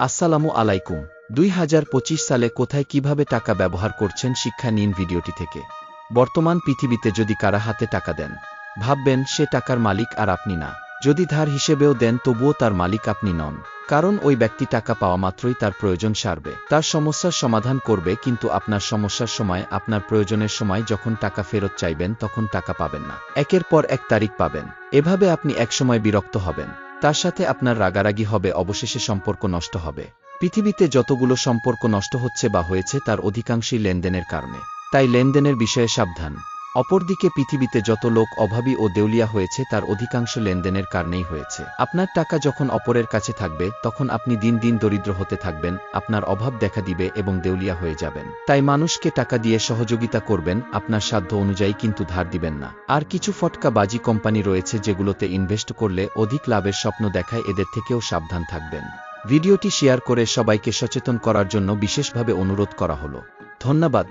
আসসালামু আলাইকুম। দুই হাজার পঁচিশ সালে কোথায় কীভাবে টাকা ব্যবহার করছেন শিক্ষা নিন ভিডিওটি থেকে। বর্তমান পৃথিবীতে যদি কারা হাতে টাকা দেন, ভাববেন সে টাকার মালিক আর আপনি না। যদি ধার হিসেবেও দেন, তবুও তার মালিক আপনি নন। কারণ ওই ব্যক্তি টাকা পাওয়া মাত্রই তার প্রয়োজন সারবে। তার সমস্যার সমাধান করবে, কিন্তু আপনার সমস্যার সময়, আপনার প্রয়োজনের সময় যখন টাকা ফেরত চাইবেন, তখন টাকা পাবেন না। একের পর এক তারিখ পাবেন। এভাবে আপনি একসময় বিরক্ত হবেন। তার সাথে আপনার রাগারাগি হবে, অবশেষে সম্পর্ক নষ্ট হবে। পৃথিবীতে যতগুলো সম্পর্ক নষ্ট হচ্ছে বা হয়েছে, তার অধিকাংশই লেনদেনের কারণে। তাই লেনদেনের বিষয়ে সাবধান। অপরদিকে পৃথিবীতে যত লোক অভাবী ও দেউলিয়া হয়েছে, তার অধিকাংশ লেনদেনের কারণেই হয়েছে। আপনার টাকা যখন অপরের কাছে থাকবে, তখন আপনি দিন দিন দরিদ্র হতে থাকবেন, আপনার অভাব দেখা দিবে এবং দেউলিয়া হয়ে যাবেন। তাই মানুষকে টাকা দিয়ে সহযোগিতা করবেন, আপনার সাধ্য অনুযায়ী কিন্তু ধার দিবেন না। আর কিছু ফটকা বাজি কোম্পানি রয়েছে যেগুলোতে ইনভেস্ট করলে অধিক লাভের স্বপ্ন দেখায়, এদের থেকেও সাবধান থাকবেন। ভিডিওটি শেয়ার করে সবাইকে সচেতন করার জন্য বিশেষভাবে অনুরোধ করা হলো। ধন্যবাদ।